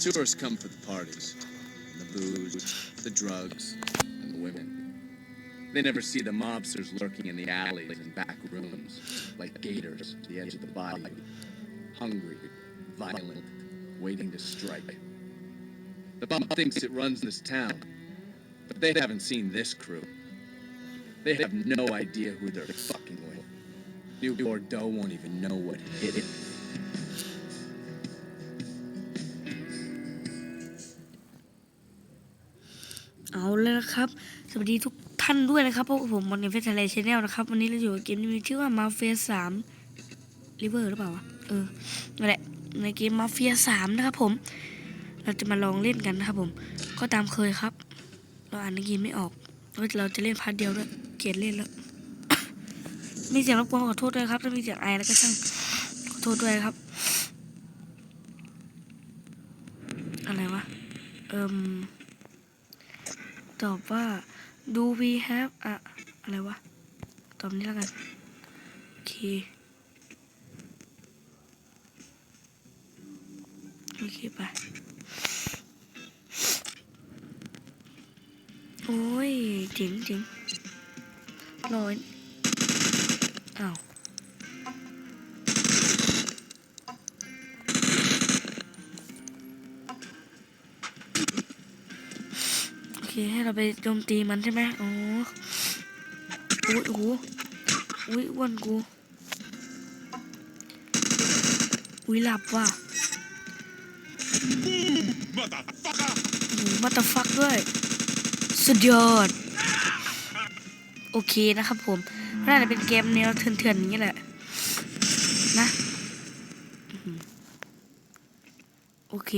Tourists come for the parties, the booze, the drugs, and the women. They never see the mobsters lurking in the alleys and back rooms, like gators at the edge of the bayou, hungry, violent, waiting to strike. The mob thinks it runs this town, but they haven't seen this crew. They have no idea who they're fucking with. New Bordeaux won't even know what hit it. นะครับ สวัสดีทุกท่านด้วยนะครับพวกผมมอนเฟสไทยชแนลนะครับ วันนี้เราอยู่กับเกมที่มีชื่อว่ามาเฟียสามริเวอร์หรือเปล่าวะเออนั่นแหละในเกมมาเฟียสามนะครับผม เราจะมาลองเล่นกันนะครับผม ก็ตามเคยครับ เราอ่านในเกมไม่ออกเราจะเล่นพาร์ทเดียวด้วยเกลียดเล่นแล้วมีเสียงรบกวนขอโทษด้วยครับถ้ามีเสียงไอแล้วก็ช่างขอโทษด้วยครับ อะไรวะเอิม ตอบว่า do we have อะอะไรวะ ตอบนี้แล้วกัน โอเค โอเคไป โอ้ยเจ๋งเจ๋งรอยอ้าว เคให้เราไปโจมตีมันใช่ไหมอ๋ออุ้ยโอ้อุ้ยอ้วนกูอุ้ยหลับว่ะมาตาฟักด้วย สุดยอด โอเคนะครับผมน่าจะเป็นเกมแนวเถื่อนๆอย่างนี้แหละ นะ โอเค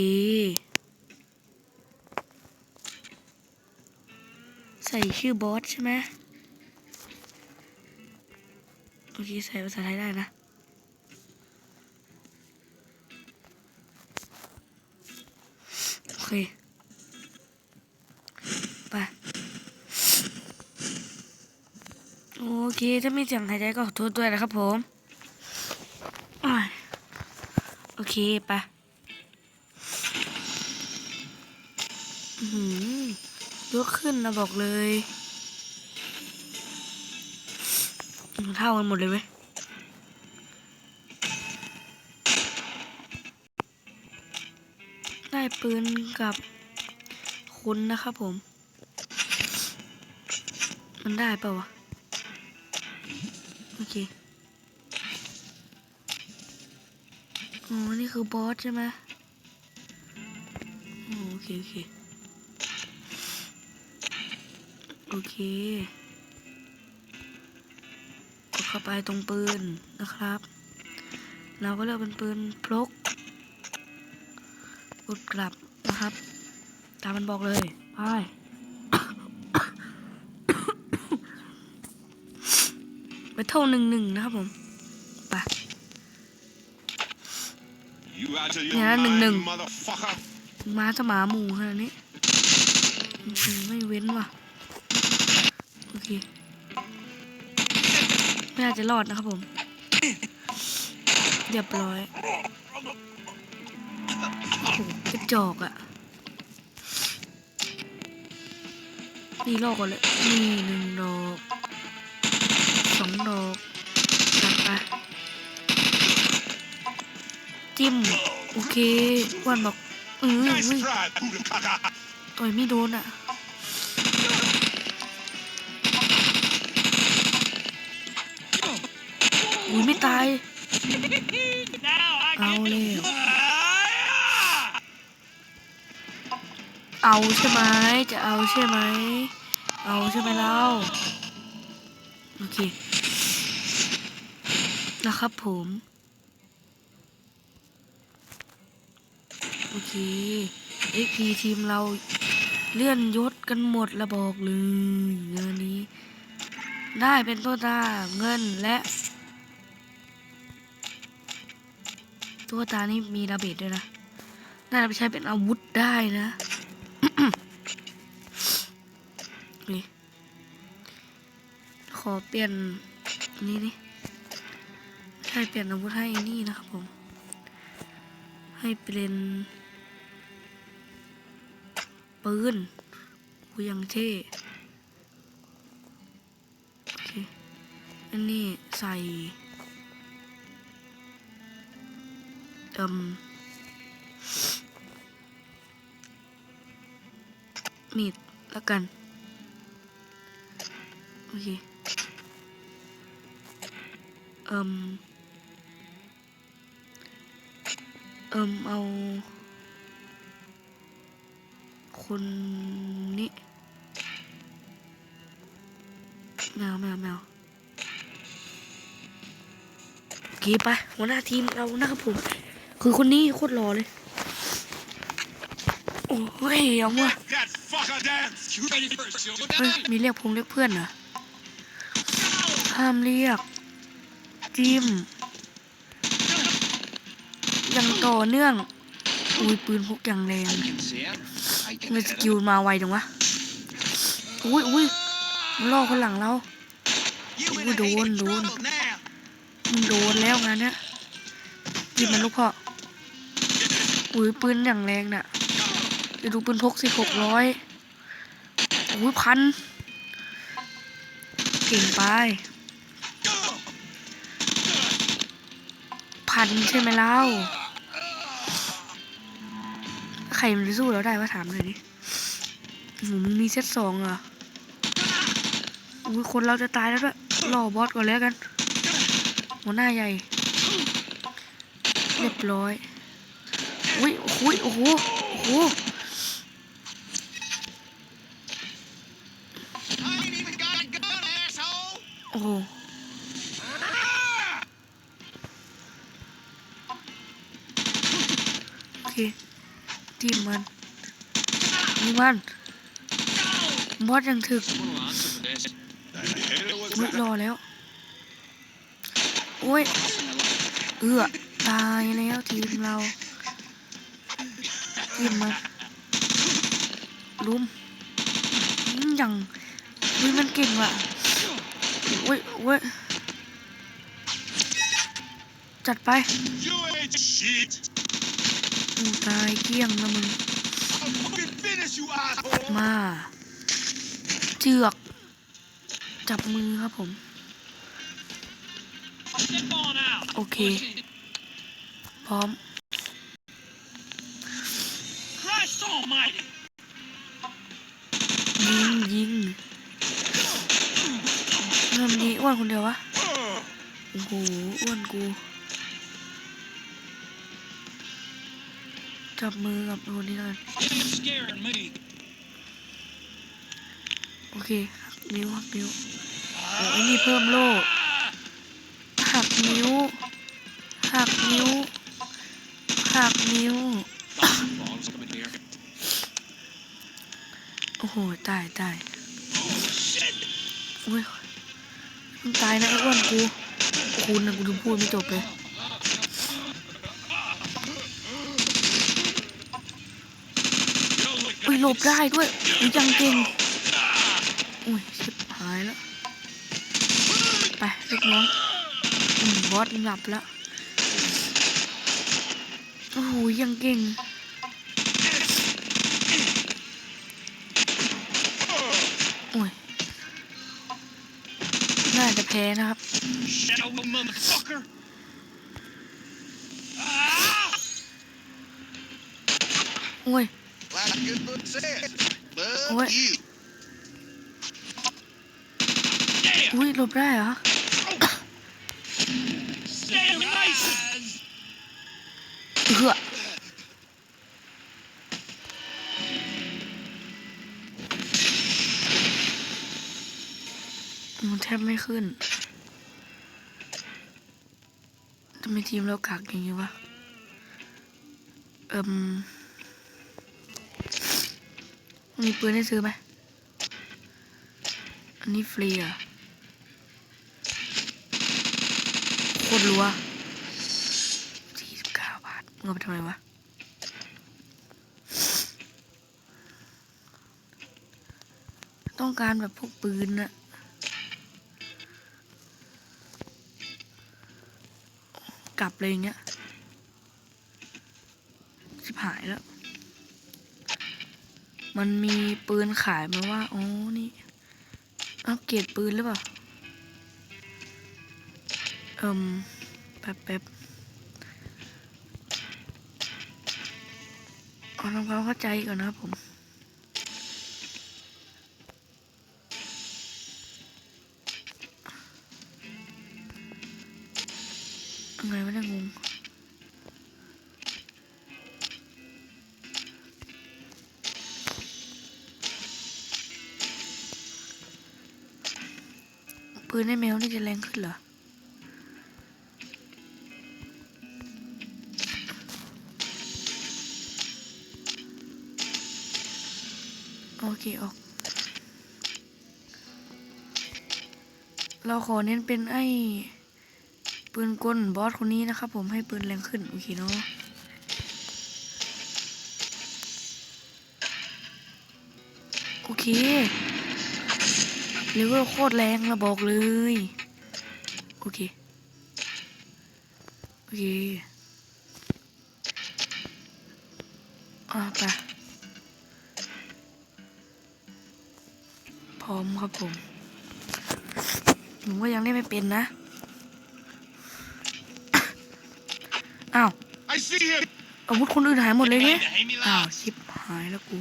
ใส่ชื่อบอสใช่ไหมโอเคใส่ภาษาไทยได้นะ โอเค ไป โอเค ถ้ามีเสียงหายใจก็ขอโทษด้วยนะครับผม โอเค ไป กขึ้นนะบอกเลยเท่ากันหมดเลยเว้ยได้ปืนกับคุณนะครับผม มันได้เปล่าวะ โอเค อ๋อ นี่คือบอสใช่ไหมโอเค โอเค โอเค กดเข้าไปตรงปืนนะครับ เราก็เลือกเป็นปืนพลกกดกลับนะครับ ตามมันบอกเลยไปไปเท่าหนึ่งหนึ่งนะครับผมไป You out of your Yeah, mind, nừng, nừng. motherfucker? มาสมาหมูขนาดนี้อื้อหือไม่เว้นว่ะโอเค ไม่น่าจะรอดนะครับผม เรียบร้อยโอ้โหกระจอกอะนี่ลอกก่อนเลย นี่หนึ่งดอกสองดอกจัดไปจิ้ม โอเคอ้วันบอกเออ Nice เฮ้ย try, Kaka. ต่อยไม่โดนอะ อุ้ยไม่ตาย เอาเลยเอาใช่ไหมจะเอาใช่ไหม เอาใช่ไหมเรา โอเค นะครับผม โอเค XP ทีมเราเลื่อนยศกันหมดระบอกเลยงานนี้ ได้เป็นตัวตาเงินและ ตัวตานี่มีระเบิดด้วยนะ น่าจะไปใช้เป็นอาวุธได้นะนี่ขอเปลี่ยนนี่นี่ใช่เปลี่ยนอาวุธให้นี่นะครับผม ให้เป็นปืนกูยังเท่อันนี้ใส่ อ่มมีดแล้วกัน โอเคเอ่มเอ่มเอา คนนี้แมวแมวแมวโอเคไปหัวหน้าทีมเรานะครับผม คือคนนี้โคตรหล่อเลย โอ้ยเอาว่ะมีเรียกพงเรียกเพื่อนเหรอห้ามเรียก จิ้มย่างต่อเนื่อง อุ้ยปืนพกอย่างแรง I can see it. I can เงินสกิลมาไวจังวะ อุ้ยอุ้ยมันล่อคนหลังเรา You Ui, in a đồn, heap of đồn. trouble now. มึงโดนแล้วงานเนี้ยจิ้มมันลูกพ่อ อุ้ยปืนอย่างแรงน่ะจะดูปืนพกสิหกร้อยอุ้ยพันเก่งไปพันใช่ไหมเล่าใครมันจะสู้เราได้วะถามเลยดิโอ้โหมึงมีเซตสองเหรออุ้ยคนเราจะตายแล้วด้วยรอบอสก่อนแล้วกัน หัวหน้าใหญ่ เรียบร้อย อุ้ยอุ้ยโอ้โหโอ้โหโอ้โหโอเคทีมมันยิงมันบอสยังถึก Well, answer for this. The hell was อุ้ย that? รอแล้ว โอ้ย เอือตายแล้วทีมเรา ทีมมันลุมอืมยังอุ้ยมันเก่งว่ะโอ้ยโอ้ยจัดไป You ain't shit. อูตายเกลี้ยงนะมึง I'll fucking finish you, asshole. มาเจือก จับมือครับผม Get on out. โอเค พร้อม ยิงยิงเริ่มดีอ้วนคนเดียววะโอ้โหอ้วนกู จับมือกับคนนี้แล้วกัน You're scaring me. โอเคหักนิ้วหักนิ้วโอ้ยนี่เพิ่มโล่หักนิ้วหักนิ้วหักนิ้ว โอ้โหตายตายอุ้ยมึงตายนะไอ้อ้วนกูคุณนะกูถึงพูดไม่จบเลยอุ้ยหลบได้ด้วยอุ้ยยังเก่งอุ้ยชิบหายแล้ว ไปลูกน้องบอสหลับแล้วโอ้โหยังเก่ง น่าจะแพ้นะครับ Shadow motherfucker. Ah! โอ้ย Like a good book says, love What? you. Damn. อุ้ยหลบได้เหรอ Damn nice. เหือ บไม่ขึ้นทำไมทีมเรากากอย่างนี้วะ เอิมมีปืนให้ซื้อไหม อันนี้ฟรีอะ โคตรรัวสี่สิบเก้าบาทมึงเอาไปทำไมวะ ต้องการแบบพวกปืนน่ะ กลับเลยอย่างเงี้ยชิบหายแล้ว มันมีปืนขายมาว่าอ๋อนี่อัปเกรดปืนหรือเปล่า เอิมแป๊บแป๊บเอาทำความเข้าใจก่อนนะครับผม ปืนในแมวนี่จะแรงขึ้นเหรอโอเคออก เราขอเน้นเป็นไอ้ปืนกลบอสคนนี้นะครับผมให้ปืนแรงขึ้น โอเคเนาะโอเค เลเวลโคตรแรงเราบอกเลย โอเค โอเคอ่าไปพร้อมครับผม ผมก็ยังเล่นไม่เป็นนะ อ้าว I see him. อาวุธคนอื่นหายหมดเลยเนี่ย Hey, me อ้าว loud. ชิบหายแล้วกู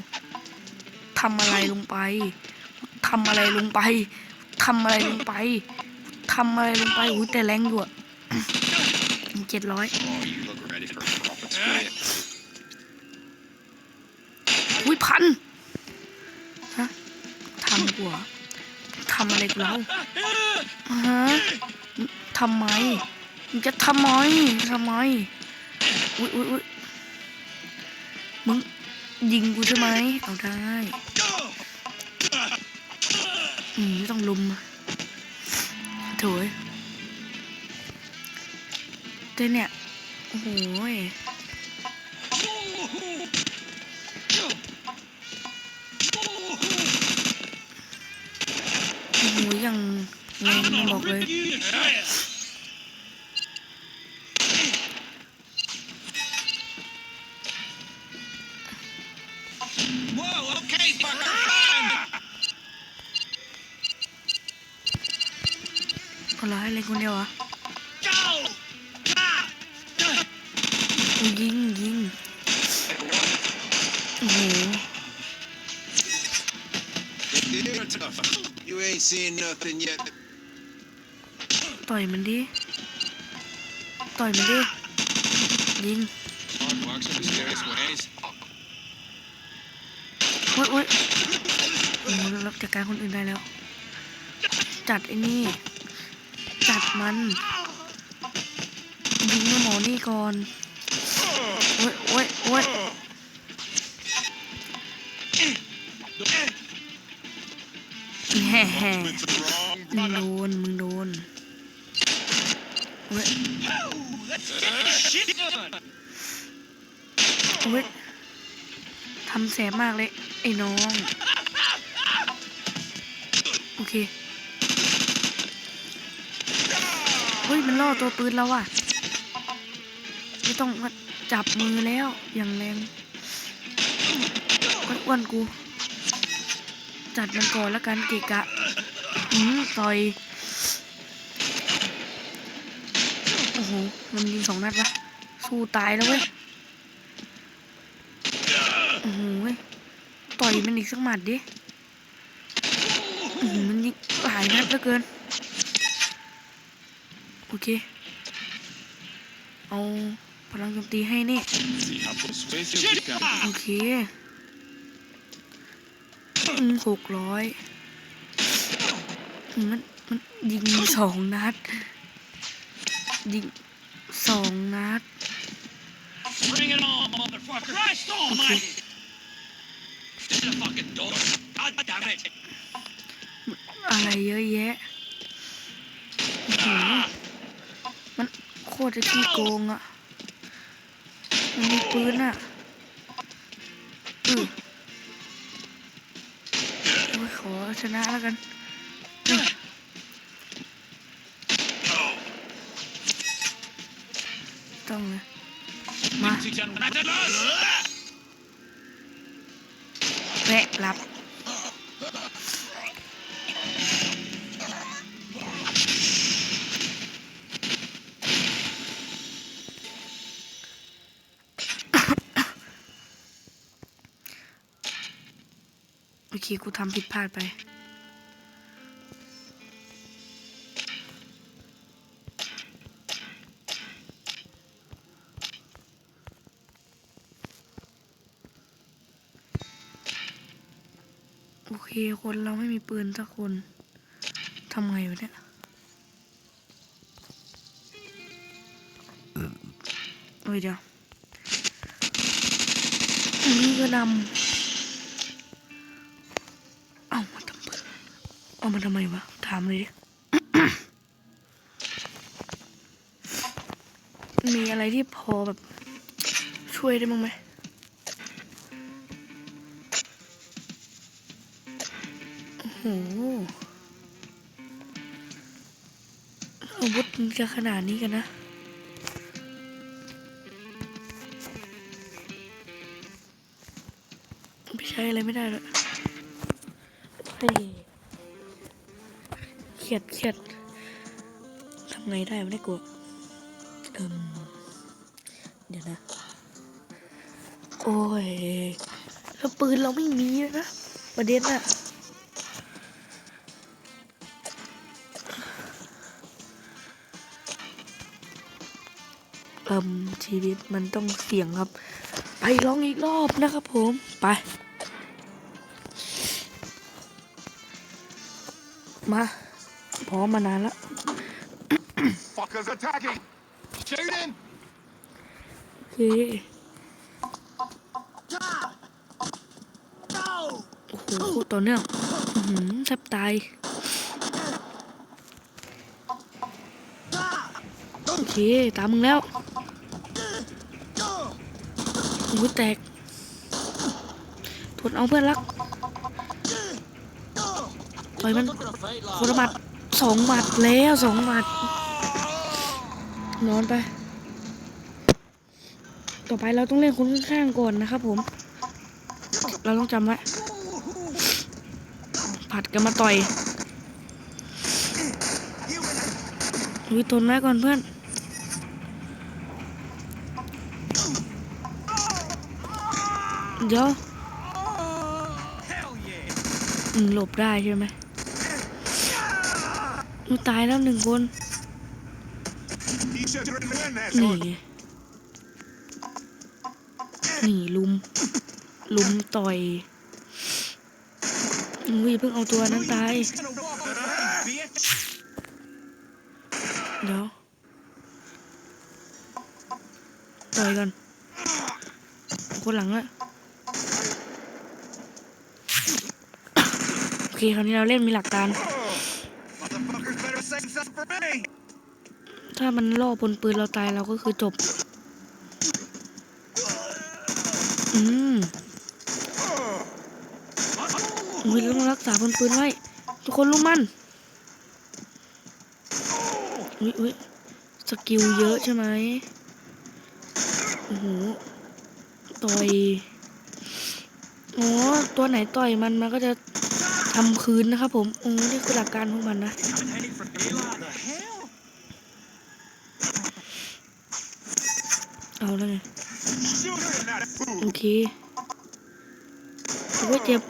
ทำอะไรลงไป ทำอะไรลงไปทำอะไรลงไปทำอะไรลงไปอุ้ยแต่แรงอยู่อะเจ็ดร้อยอุ้ยพันฮะทำกูเหรอทำอะไรกูแล้วฮะทำไมมึงจะทำไมทำไมอุ้ยอุ้ยอุ้ยมึงยิงกูใช่ไหมเอาได้ ไม่ต้องลุมโถยเจ้เนี่ย โอ้โหยโอ้โหยังแรงบอกเลย ต่อยมันดิ ต่อยมันดิ ยิงโอ๊ยโอ้ยโอ้โหรับจัดการคนอื่นได้แล้ว จัดไอ้นี่ จัดมัน ยิงแม่หมอนี่ก่อน โอ้ยโอ้ยโอ้ย แฮ่แฮ่มึงโดน มึงโดนโอ้ย Let's get this shit done. โอ้ยทำแสบมากเลย ไอ้น้อง โอเค เฮ้ย มันล่อตัวปืนแล้วอะ ไม่ต้องจับมือแล้ว อย่างแรงอ้วนกู จัดมันก่อนแล้วกันเกะกะ อืมต่อย โอ้โห มันยิงสองนัดวะ สู้ตายแล้วเว้ย โอ้โหเว้ยต่อยมันอีกสักหมัดดิอื้อหือมันยิงหลายนัดเหลือเกิน โอเค เอาพลังโจมตีให้นี่ See how persuasive we can โอเค หกร้อยมันมันยิงสองนัด ยิงสองนัด Bring it on, motherfucker. Christ almighty. This is a fucking door. God damn it. อะไรเยอะแยะโอ้โหมันโคตรจะขี้โกงอะมันมีปืนอะอือโอ้ย ขอชนะแล้วกันอือต้องเลยมา Ladies and gentlemen, แวะรับ คกูทำผิดพลาดไป โอเคคนเราไม่มีปืนสักคนทำไงวะเนี่ยโอ้ยเดี๋ยวอันนี้ก็นำ เอามาทำไมวะ ถามเลยดิ มีอะไรที่พอแบบ ช่วยได้บ้างไหมโอ้โหอาวุธมันจะขนาดนี้กันนะไม่ใช้อะไรไม่ได้เลยเฮ้ยเค รียดเครียดทำไงได้ไม่ได้กลัวเอิมเดี๋ยวนะ โอ้ยแล้วปืนเราไม่มีเลยนะประเด็นอะเอิมชีวิตมันต้องเสี่ยงครับ ไปลองอีกรอบนะครับผมไปมา พร้อมมานานแล้ว Fuckers attacking! Shooting! โอเคโอ้โหโคตรต่อเนื่องอื้อหือแทบตาย โอเค ตามมึงแล้ว โอ้ยแตกทนเอาเพื่อนรักต่อยมันคนละหมัด สองหมัดแล้วสองหมัด นอนไป ต่อไปเราต้องเล่นคนข้างๆก่อนนะครับผม เราต้องจำไว้ ผัดกันมาต่อยวิทนไว้ก่อนเพื่อนเดี๋ยวหลบได้ใช่ไหม นตายแล้วหนึ่งคน You should have written that นี่ไงนี่ลุม ลุมต่อยอุ้ยเพิ่งเอาตัวนั้นตาย เดี๋ยว ต่อยกัน คนหลังอะโอเค คราวนี้เราเล่นมีหลักการ ถ้ามันล่อบนปืนเราตายเราก็คือจบ อืมอุ้ยต้องรักษาบนปืนไว้ ทุกคนรู้มัน อุ้ยอุ้ยสกิลเยอะใช่ไหมโอ้โห ต่อย อ๋อ ตัวไหนต่อยมันมันก็จะทำคืนนะครับผมโอ้นี่คือหลักการของมันนะ เอาแล้วไง Shooting that โอ fool! เคโอ้ยเจ็บ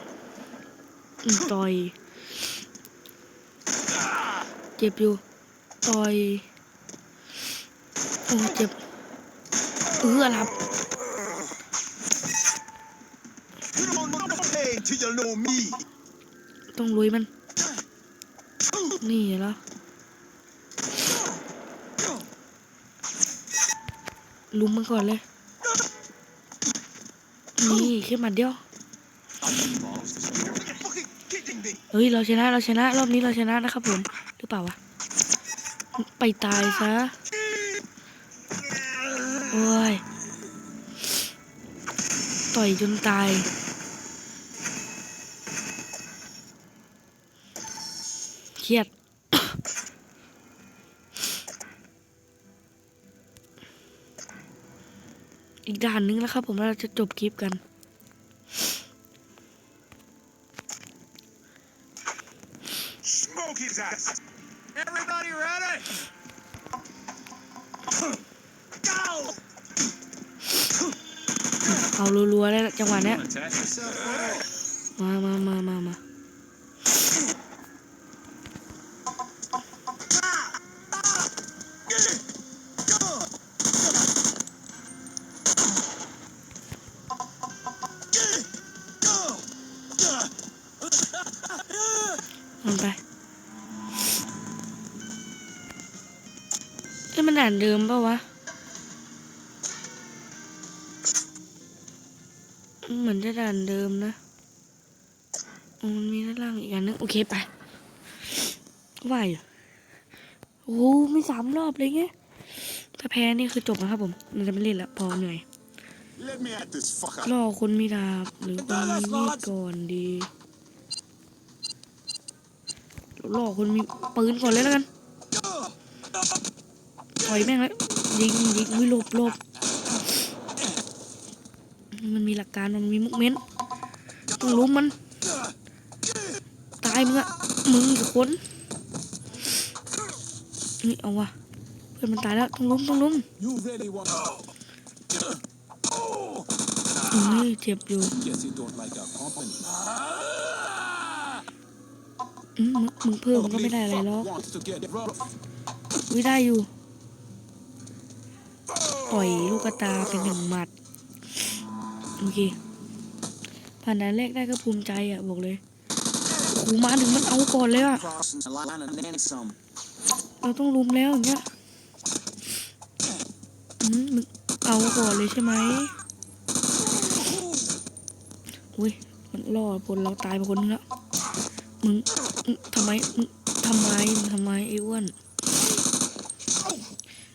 อืมต่อยเจ็บอยู่ต่อยโอ้ยเจ็บเออหลับ You don't know me till you know me. ต้องลุยมัน นี่เหรอ ลุมมันก่อนเลย นี่แค่หมัดเดียว เฮ้ย เราชนะเราชนะ รอบนี้เราชนะนะครับผมหรือเปล่าวะ ไปตายซะ โอ้ย ต่อยจนตายเครียด อีกด่านนึงแล้วครับผมเราจะจบคลิปกันเอารัวๆเล้วจังหวะเนี้ยมามามามามา นจะด่านเดิมนะอืมมันมีด้านล่างอีกอันนึง โอเคไปว่าอยู่โอ้โหไม่สามรอบเลยไงถ้าแพ้นี่คือจบนะครับผม มันจะไม่เล่นละพอเหนื่อย Let me at this fucker. รอคนมีดาบหรือคนมีมีดก่อนดีรอคนมีปืนก่อนเลยแล้วกันปล่อยแม่งเลยยิงยิงวิลบหลบ มันมีหลักการมันมีมุกเม้นต้องล้มัน ตายมึงอะมึงกับคนนี่เอาวะเพื่อนมันตายแล้วต้องล้มต้องล้ม You really want to? เอ้ยเจ็บอยู่มึงเพิ่มก็ไม่ได้อะไรหรอกวิได้อยู่ปล่อยลูกตาเป็นหนึ่งหมัด โอเค ผ่านด่านแรกได้ก็ภูมิใจอะบอกเลยโอ้มาถึงมันเอาก่อนเลยอะ เราต้องลุมแล้วอย่างเงี้ยอืมมึงเอาก่อนเลยใช่ไหมอุ้ยมันล่อผลเราตายไปคนนึงแล้วมึงทำไมมึงทำไมมึงทำไมไอ้อ้วน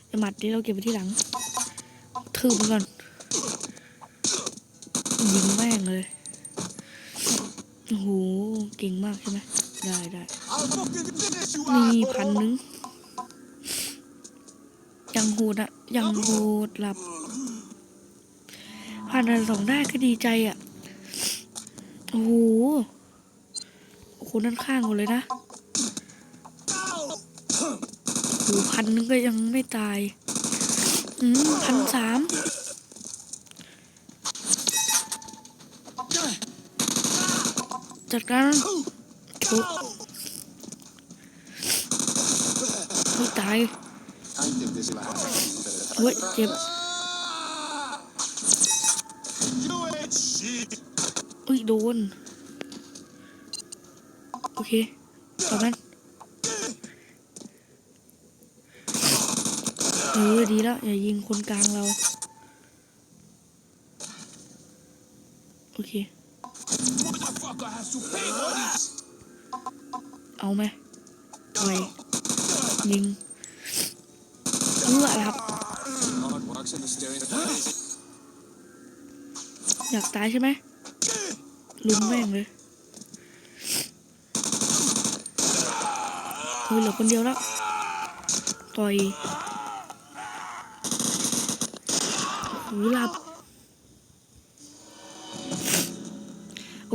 ไอ้หมัดนี้เราเก็บไว้ที่หลังถือมันก่อน ยิงแม่งเลย โอ้โห เก่งมากใช่ไหม ได้ได้นี่พันหนึ่งยังโหดอะยังโหดหลับผ่านอันสองได้ก็ดีใจอะโอ้โหโอ้โหด้านข้างหมดเลยนะโอ้โหพันหนึงก็ยังไม่ตาย อืมพันสาม จัดการทุบไม่ตายเว้ยเจ็บอุ้ยโดน โอเคตอนั้นเออดีแล้ว อย่ายิงคนกลางเรา โอเค Motherfucker has to pay for this. เอาไหมถอยยิงเอื้อหลับ อยากตายใช่ไหมลุมแม่งเลยเฮ้ยเหลือคนเดียวแล้วต่อยหูหลับ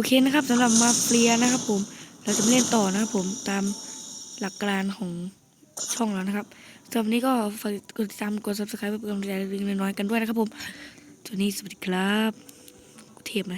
เคนะครับสำหรับมาเฟียนะครับผมเราจะเล่นต่อนะครับผมตามหลักการของช่องแล้วนะครับสำหรับนี้ก็ฝากกดติดตามกด subscribe เพื่อเป็นกำลังใจเล็กๆน้อยๆกันด้วยนะครับผมสวัสดีสวัสดีครับเทปไหม